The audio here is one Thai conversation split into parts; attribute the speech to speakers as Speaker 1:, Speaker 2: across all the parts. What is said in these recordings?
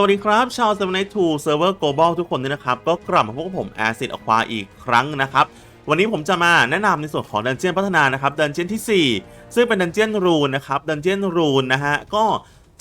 Speaker 1: สวัสดีครับ ชาวเซ v e n i g h t 2 Server Global ทุกคนด้วยนะครับ ก็กลับมาพบกับผม Acid Aqua อีกครั้งนะครับ วันนี้ผมจะมาแนะนำในส่วนของดันเจียนพัฒนานะครับดันเจียนที่ 4 ซึ่งเป็นดันเจียนรูนนะครับดันเจียนรูนนะฮะ ก็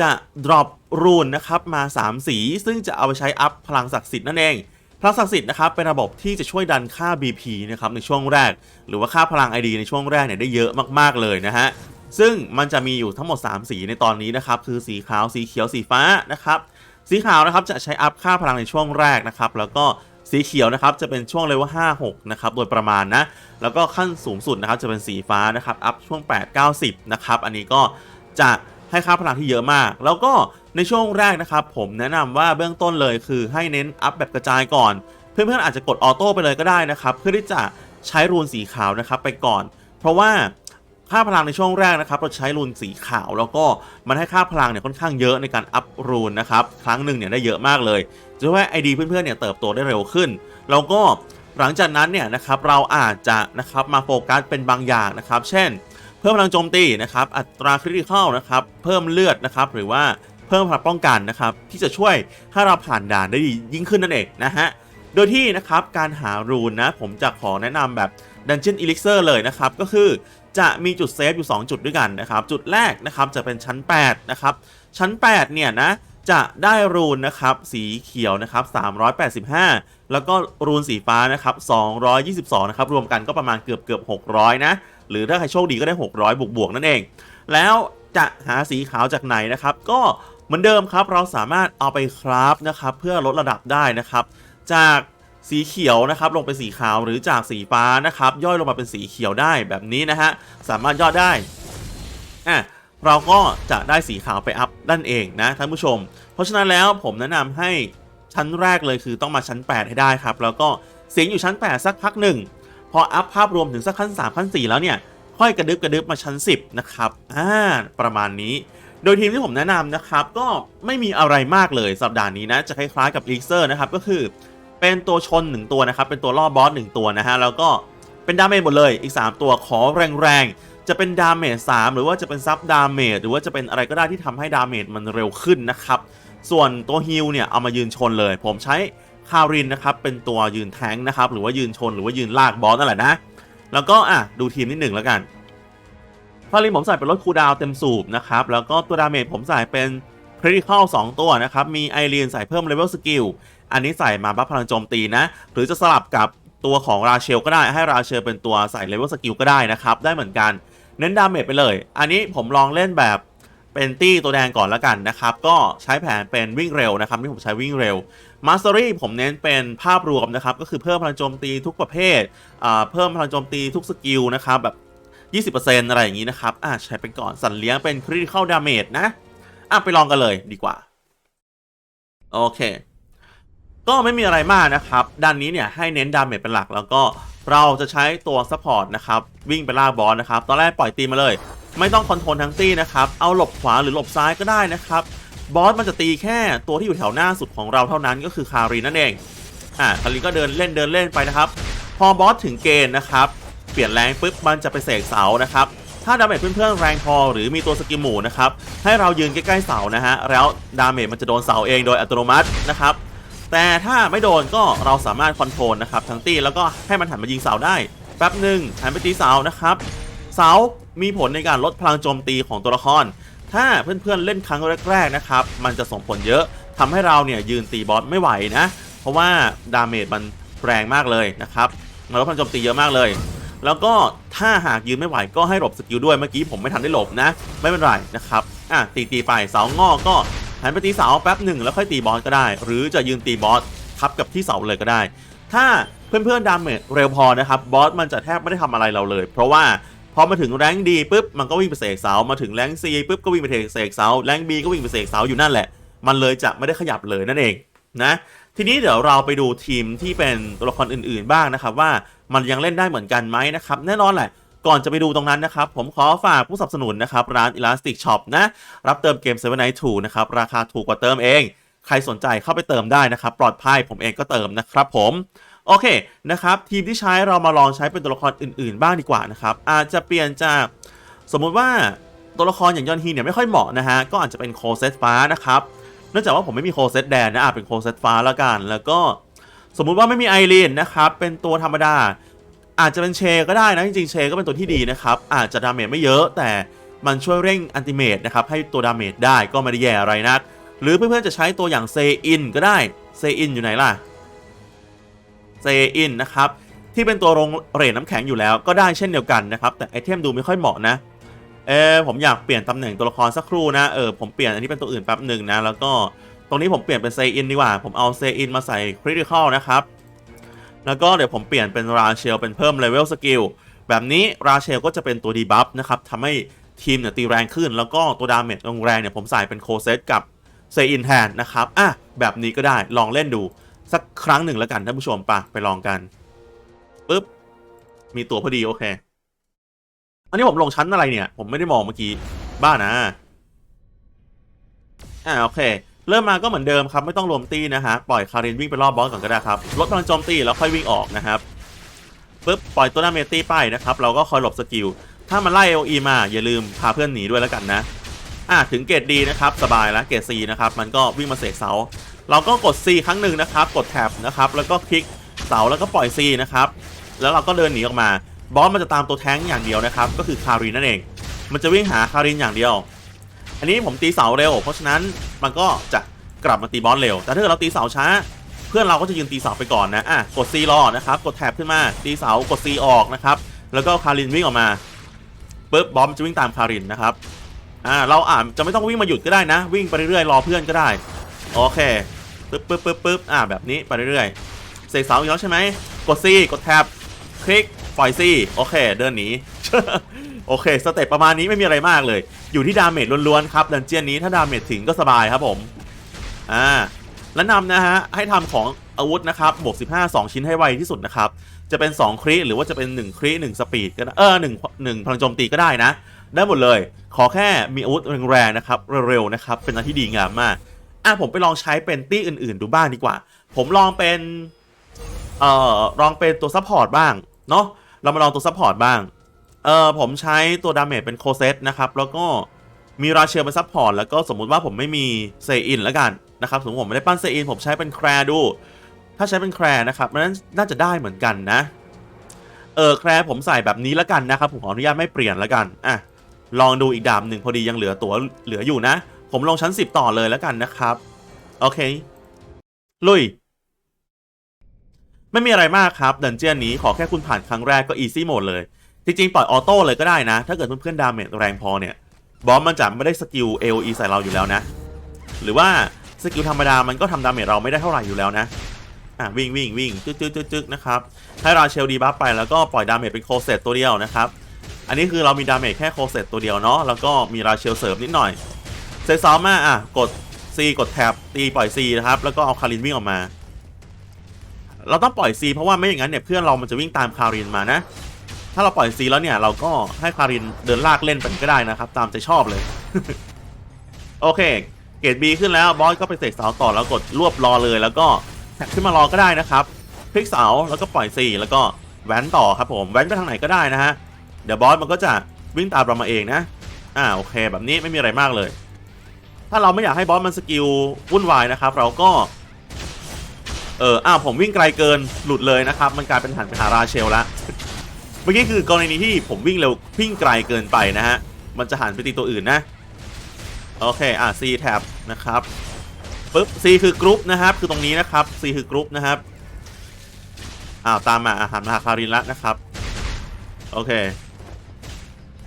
Speaker 1: จะดรอปรูนนะครับมา 3 สี ซึ่งจะเอาไปใช้อัพพลังศักดิ์สิทธิ์นั่นเอง พลังศักดิ์สิทธิ์นะครับเป็นระบบที่จะช่วยดันค่า BP นะครับในช่วงแรก หรือว่าค่าพลัง ID ในช่วงแรกเนี่ยได้เยอะมากๆเลยนะฮะซึ่งมันจะมีอยู่ทั้งหมด 3 สีในตอนนี้นะครับคือสีขาวสีเขียวสีฟ้านะครับ สีขาวนะครับจะใช้อัพค่าพลังในช่วงแรกนะครับ แล้วก็สีเขียวนะครับจะเป็นช่วงเลเวล5 6นะครับโดยประมาณนะ แล้วก็ขั้นสูงสุดนะครับจะเป็นสีฟ้านะครับอัพช่วง 8 9 10นะครับอันนี้ก็จะให้ค่าพลังที่เยอะมาก แล้วก็ในช่วงแรกนะครับ ผมแนะนำว่าเบื้องต้นเลยคือให้เน้นอัพแบบกระจายก่อน เพื่อนๆอาจจะกดออโต้ไปเลยก็ได้นะครับ เพื่อที่จะใช้รูนสีขาวนะครับไปก่อน เพราะว่า ค่าพลังในช่วงแรกนะครับเราใช้รูนสีขาว แล้วก็มันให้ค่าพลังเนี่ยค่อนข้างเยอะในการอัพรูนนะครับครั้งหนึ่งเนี่ยได้เยอะมากเลยจะช่วยให้ไอดีเพื่อนๆเนี่ยเติบโตได้เร็วขึ้น แล้วก็หลังจากนั้นเนี่ยนะครับเราอาจจะนะครับมาโฟกัสเป็นบางอย่างนะครับ เช่น เพิ่มพลังโจมตีนะครับอัตราคริติคอลนะครับเพิ่มเลือดนะครับหรือว่าเพิ่มพลังป้องกันนะครับที่จะช่วยให้เราผ่านด่านได้ดียิ่งขึ้นนั่นเองนะฮะโดยที่นะครับการหารูนนะผมจะขอแนะนำแบบ Dungeon Elixir เลยนะครับ ก็คือ จะมีจุดเซฟอยู่ 2 จุดด้วยกันนะครับ จุดแรกนะครับจะเป็นชั้น 8 นะครับ ชั้น 8 เนี่ยนะจะได้รูนนะครับสีเขียวนะครับ385 แล้วก็รูนสีฟ้านะครับ222 นะครับ รวมกันก็ประมาณเกือบเกือบ600 นะ หรือถ้าใครโชคดีก็ได้ 600 บวกบวกนั่นเอง แล้วจะหาสีขาวจากไหนนะครับ ก็เหมือนเดิมครับเราสามารถเอาไปคราฟนะครับเพื่อลดระดับได้นะครับ จาก สีเขียวนะครับลงเป็นสีขาวหรือจากสีฟ้านะครับ ย่อยลงมาเป็นสีเขียวได้แบบนี้นะฮะสามารถย่อได้อะเราก็จะได้สีขาวไปอัพนั่นเองนะท่านผู้ชม เพราะฉะนั้นแล้วผมแนะนำให้ชั้นแรกเลยคือต้องมาชั้น 8 ให้ได้ครับ แล้วก็เสียงอยู่ชั้น 8 สักพักหนึ่งพออัพภาพรวมถึงสักขั้น3ขั้น4แล้วเนี่ยค่อยกระดึบกระดึบมาชั้น 10 นะครับอ่าประมาณนี้ โดยทีมที่ผมแนะนำนะครับ ก็ไม่มีอะไรมากเลยสัปดาห์นี้นะ จะคล้ายๆกับลีเซอร์นะครับ ก็คือ เป็นตัวชน 1 ตัวนะครับ เป็นตัวล่อบอส1ตัวนะฮะ แล้วก็เป็นดาเมจหมดเลย อีก 3 ตัวขอแรงๆ จะเป็นดาเมจ3หรือว่าจะเป็นซับดาเมจหรือว่าจะเป็นอะไรก็ได้ที่ทำให้ดาเมจมันเร็วขึ้นนะครับ ส่วนตัวฮิลเนี่ยเอามายืนชนเลย ผมใช้คารินนะครับ เป็นตัวยืนแทงนะครับ หรือว่ายืนชนหรือว่ายืนลากบอสนั่นแหละนะ แล้วก็อะดูทีมนิดหนึ่งแล้วกันคารินผมใส่เป็นลดคูดาวเต็มสูบนะครับ แล้วก็ตัวดาเมจผมใส่เป็นคริติคอล2ตัวนะครับ มีไอรีนใส่เพิ่มเลเวลสกิล อันนี้ใส่มาบัฟพลังโจมตีนะ หรือจะสลับกับตัวของราเชลก็ได้ให้ราเชลเป็นตัวใส่เลเวลสกิลก็ได้นะครับ ได้เหมือนกัน เน้นดาเมจไปเลย อันนี้ผมลองเล่นแบบเป็นตี้ตัวแดงก่อนแล้วกันนะครับ ก็ใช้แผนเป็นวิ่งเร็วนะครับที่ผมใช้วิ่งเร็วมาสเตอรี่ผมเน้นเป็นภาพรวมนะครับ ก็คือเพิ่มพลังโจมตีทุกประเภทเพิ่มพลังโจมตีทุกสกิลนะครับแบบ 20%อะไรอย่างนี้นะครับอะใช้ไปก่อนสันเลี้ยงเป็น critical damage นะอะไปลองกันเลยดีกว่า โอเค ก็ไม่มีอะไรมากนะครับด้านนี้เนี่ยให้เน้นดาเมจเป็นหลัก แล้วก็เราจะใช้ตัวซัพพอร์ตนะครับวิ่งไปล่าบอสนะครับตอนแรกปล่อยตีมาเลย ไม่ต้องคอนโทรลทั้งตีนะครับเอาหลบขวาหรือหลบซ้ายก็ได้นะครับบอสมันจะตีแค่ตัวที่อยู่แถวหน้าสุดของเราเท่านั้นก็คือคารีนั่นเองอ่าคารีก็เดินเล่นเดินเล่นไปนะครับ พอบอสถึงเกณฑ์นะครับเปลี่ยนแรงปุ๊บมันจะไปเสกเสานะครับถ้าดาเมจเพื่อนๆแรงพอหรือมีตัวสกิลหมูนะครับให้เรายืนใกล้ๆเสานะฮะแล้วดาเมจมันจะโดนเสาเองโดยอัตโนมัตินะครับ แต่ถ้าไม่โดนก็เราสามารถคอนโทรลนะครับทั้งตีแล้วก็ให้มันหันมายิงเสาได้แป๊บหนึ่งหันไปตีเสานะครับเสามีผลในการลดพลังโจมตีของตัวละคร ถ้าเพื่อนๆเล่นครั้งแรกๆนะครับมันจะส่งผลเยอะทำให้เราเนี่ยยืนตีบอสไม่ไหวนะ เพราะว่าดาเมจมันแรงมากเลยนะครับมันลดพลังโจมตีเยอะมากเลย แล้วก็ถ้าหากยืนไม่ไหวก็ให้หลบสกิลด้วยเมื่อกี้ผมไม่ทันได้หลบนะ ไม่เป็นไรนะครับอะตีตีๆไปเสางอกก็ หันไปตีเสาแป๊บหนึ่งแล้วค่อยตีบอสก็ได้ หรือจะยืนตีบอสทับกับที่เสาเลยก็ได้ ถ้าเพื่อนๆดาเมจเร็วพอนะครับบอสมันจะแทบไม่ได้ทำอะไรเราเลย เพราะว่าพอมาถึงแรงดีปุ๊บมันก็วิ่งไปเสกเสามาถึงแรงซีปุ๊บก็วิ่งไปเสกเสาแรงบีก็วิ่งไปเสกเสาอยู่นั่นแหละ มันเลยจะไม่ได้ขยับเลยนั่นเองนะทีนี้เดี๋ยวเราไปดูทีมที่เป็นตัวละครอื่นๆบ้างนะครับว่ามันยังเล่นได้เหมือนกันไหมนะครับแน่นอนแหละ ก่อนจะไปดูตรงนั้นนะครับ ผมขอฝากผู้สนับสนุนนะครับ ร้าน Elastic Shop นะ รับเติมเกม Seven Night 2นะครับ ราคาถูกกว่าเติมเอง ใครสนใจเข้าไปเติมได้นะครับ ปลอดภัยผมเองก็เติมนะครับผมโอเคนะครับ ทีมที่ใช้เรามาลองใช้เป็นตัวละครอื่นๆ บ้างดีกว่านะครับ อาจจะเปลี่ยนจากสมมุติว่าตัวละครอย่างยอนฮีเนี่ยไม่ค่อยเหมาะนะฮะ ก็อาจจะเป็นโคเซตฟ้านะครับเนื่องจากว่าผมไม่มีโคเซตแดนนะอะเป็นโคเซตฟ้าแล้วกัน แล้วก็สมมุติว่าไม่มีไอรีนนะครับ เป็นตัวธรรมดา อาจจะเป็นเชก็ได้นะ จริงๆ เชก็เป็นตัวที่ดีนะครับ อาจจะดาเมจไม่เยอะ แต่มันช่วยเร่งอันติเมตนะครับ ให้ตัวดาเมจได้ก็ไม่ได้แย่อะไรนัก หรือเพื่อนๆ จะใช้ตัวอย่างเซอินก็ได้ เซอินอยู่ไหนล่ะ เซอินนะครับ ที่เป็นตัวลงเรทน้ำแข็งอยู่แล้วก็ได้เช่นเดียวกันนะครับ แต่ไอเทมดูไม่ค่อยเหมาะนะ เออผมอยากเปลี่ยนตำแหน่งตัวละครสักครู่นะ เออผมเปลี่ยนอันนี้เป็นตัวอื่นแป๊บหนึ่งนะ แล้วก็ตรงนี้ผมเปลี่ยนเป็นเซอินดีกว่า ผมเอาเซอินมาใส่คริติคอลนะครับ แล้วก็เดี๋ยวผมเปลี่ยนเป็นราเชลเป็นเพิ่มเลเวลสกิลแบบนี้ราเชลก็จะเป็นตัวดีบัฟนะครับทำให้ทีมเนี่ยตีแรงขึ้น แล้วก็ตัวดาเมจลงแรงเนี่ยผมใส่เป็นโคเซตกับเซอินแทนนะครับอะแบบนี้ก็ได้ลองเล่นดู สักครั้งหนึ่งแล้วกันท่านผู้ชมปะไปลองกันปึ๊บมีตัวพอดีโอเค อันนี้ผมลงชั้นอะไรเนี่ย ผมไม่ได้มองเมื่อกี้ บ้านะ อ่าโอเค เริ่มมาก็เหมือนเดิมครับไม่ต้องรวมตีนะฮะปล่อยคารินวิ่งไปรอบบอสก่อนก็ได้ครับลดพลังโจมตีแล้วค่อยวิ่งออกนะครับปึ๊บปล่อยตัวหน้าเมตี้ไปนะครับเราก็คอยหลบสกิลถ้ามันไล่ LE มาอย่าลืมพาเพื่อนหนีด้วยแล้วกันนะอะถึงเกรดดีนะครับสบายแล้วเกรด C นะครับมันก็วิ่งมาเสกเสา เราก็กด C ครั้งหนึ่งนะครับกดแท็บนะครับแล้วก็คลิกเสาแล้วก็ปล่อย C นะครับแล้วเราก็เดินหนีออกมาบอสมันจะตามตัวแท้งอย่างเดียวนะครับก็คือคารินนั่นเอง มันจะวิ่งหาคารินอย่างเดียว อันนี้ผมตีเสาเร็ว เพราะฉะนั้นมันก็จะกลับมาตีบอสเร็ว แต่ถ้าเกิดเราตีเสาช้า เพื่อนเราก็จะยืนตีเสาไปก่อนนะอะกด C รอนะครับกดแท็บขึ้นมาตีเสากด C ออกนะครับแล้วก็คารินวิ่งออกมาปุ๊บบอมจะวิ่งตามคารินนะครับอ่าเราอาจจะไม่ต้องวิ่งมาหยุดก็ได้นะ วิ่งไปเรื่อยๆรอเพื่อนก็ได้โอเคปึ๊บปึ๊บปึ๊บปึ๊บอ่าแบบนี้ไปเรื่อยๆเสกเสาอีกแล้วใช่ไหมกด C กดแท็บคลิกปล่อย C โอเค เดินหนี โอเคสเต็ปประมาณนี้ไม่มีอะไรมากเลย อยู่ที่ดาเมจล้วนๆครับดันเจียนนี้ถ้าดาเมจถึงก็สบายครับผมอ่าและนำนะฮะให้ทำของอาวุธนะครับบวก15 2 ชิ้นให้ไวที่สุดนะครับ จะเป็น 2 คริหรือว่าจะเป็น 1 คริ1สปีดก็ได้เออ1 1พลังโจมตีก็ได้นะ ได้หมดเลย ขอแค่มีอาวุธแรงๆนะครับ เร็วๆนะครับ เป็นอะไรที่ดีงามมากอะผมไปลองใช้เป็นตี้อื่นๆ ดูบ้างดีกว่า ผมลองเป็นเอ่อลองเป็นตัวซัพพอร์ตบ้างเนาะเรามาลองตัวซัพพอร์ตบ้าง เออผมใช้ตัวดาเมจเป็นโคเซตนะครับ แล้วก็มีราเชลเป็นซัพพอร์ตแล้วก็สมมุติว่าผมไม่มีเซอินแล้วกันนะครับ สมมติผมไม่ได้ปั้นเซอินผมใช้เป็นแคร์ดู ถ้าใช้เป็นแคร์นะครับมันน่าจะได้เหมือนกันนะ เออแคร์ผมใส่แบบนี้แล้วกันนะครับ ผมขออนุญาตไม่เปลี่ยนแล้วกันอะลองดูอีกดาบหนึ่งพอดียังเหลือตัวเหลืออยู่นะ ผมลงชั้น 10 ต่อเลยแล้วกันนะครับ โอเค ลุย ไม่มีอะไรมากครับดันเจียนนี้ขอแค่คุณผ่านครั้งแรกก็อีซี่โหมดเลย จริงๆปล่อยออโต้เลยก็ได้นะ ถ้าเกิดเพื่อนๆดาเมจแรงพอเนี่ย บอสมันจะไม่ได้สกิล AOE ใส่เราอยู่แล้วนะ หรือว่าสกิลธรรมดามันก็ทำดาเมจเราไม่ได้เท่าไหร่อยู่แล้วนะอะวิ่งวิ่งวิ่งจึ๊กจึ๊กจึ๊กจึ๊กนะครับให้ราเชลดีบัฟไปแล้วก็ปล่อยดาเมจเป็นโคเซตตัวเดียวนะครับอันนี้คือเรามีดาเมจแค่โคเซตตัวเดียวเนาะแล้วก็มีราเชลเสริมนิดหน่อยเซซอมมาอะกด C กดแท็บตีปล่อย C นะครับแล้วก็เอาคารินวิ่งออกมา เราต้องปล่อย C เพราะว่าไม่อย่างนั้นเนี่ยเพื่อนเรามันจะวิ่งตามคารินมานะ ถ้าเราปล่อย C แล้วเนี่ยเราก็ให้คารินเดินลากเล่นไปก็ได้นะครับ ตามใจชอบเลย โอเค เกรด B ขึ้นแล้วบอสก็ไปเสกเสาต่อแล้วกดรวบรอเลย แล้วก็แท็กขึ้นมารอก็ได้นะครับคลิกเสาแล้วก็ปล่อย C แล้วก็แว้นต่อครับผมแว้นไปทางไหนก็ได้นะฮะเดี๋ยวบอสมันก็จะวิ่งตามเรามาเองนะ อ่าโอเค แบบนี้ไม่มีอะไรมากเลย ถ้าเราไม่อยากให้บอสมันสกิลวุ่นวายนะครับ เราก็เอออ้าวผมวิ่งไกลเกินหลุดเลยนะครับ มันกลายเป็นหันไปหาราเชลละ มื่อกี้คือกรณีที่ผมวิ่งเร็ววิ่งไกลเกินไปนะฮะ มันจะหันไปตีตัวอื่นนะ โอเค อะ C แท็บนะครับปึ๊บ C คือกรุ๊ปนะครับ คือตรงนี้นะครับ C คือกรุ๊ปนะครับ อ้าว ตามมาอาหารมาหาคารินละนะครับ โอเค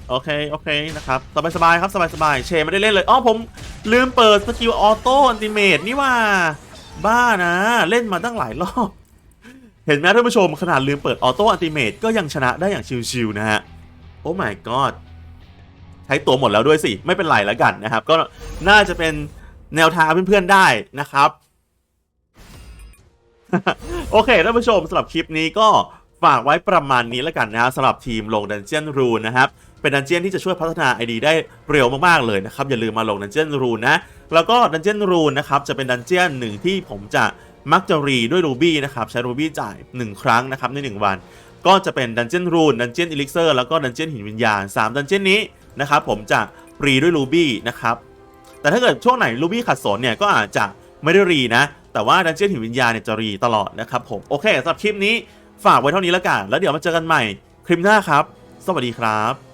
Speaker 1: โอเค โอเค นะครับ สบายสบายครับ สบายสบายเชไม่ได้เล่นเลย อ๋อ ผมลืมเปิดสกิลออโต้อันติเมตนี่ว่า บ้านะ เล่นมาตั้งหลายรอบ เห็นไหมท่านผู้ชมขนาดลืมเปิดออโต้อันติเมตก็ยังชนะได้อย่างชิวๆนะฮะ โอ้ my god ใช้ตัวหมดแล้วด้วยสิ ไม่เป็นไรแล้วกันนะครับ ก็น่าจะเป็นแนวทางเพื่อนๆได้นะครับ โอเคท่านผู้ชมสำหรับคลิปนี้ก็ฝากไว้ประมาณนี้แล้วกันนะฮะสำหรับทีมลงดันเจียนรูนนะครับ เป็นดันเจียนที่จะช่วยพัฒนา ID ได้เร็วมากๆเลยนะครับ อย่าลืมมาลงดันเจียนรูนนะแล้วก็ดันเจียนรูนนะครับจะเป็นดันเจียนหนึ่งที่ผมจะ มักจะรีด้วยรูบี้นะครับใช้รูบี้จ่าย 1 ครั้งนะครับใน 1 วัน ก็จะเป็นดันเจียนรูนดันเจียนอิลิกเซอร์แล้วก็ดันเจียนหินวิญญาณ3ดันเจียนนี้นะครับผมจะรีด้วยรูบี้นะครับแต่ถ้าเกิดช่วงไหนลูบี้ขัดสนเนี่ยก็อาจจะไม่ได้รีนะ แต่ว่าดันเจียนหินวิญญาณเนี่ยจะรีตลอดนะครับผมโอเคสำหรับคลิปนี้ฝากไว้เท่านี้แล้วกันแล้วเดี๋ยวมาเจอกันใหม่คลิปหน้าครับ สวัสดีครับ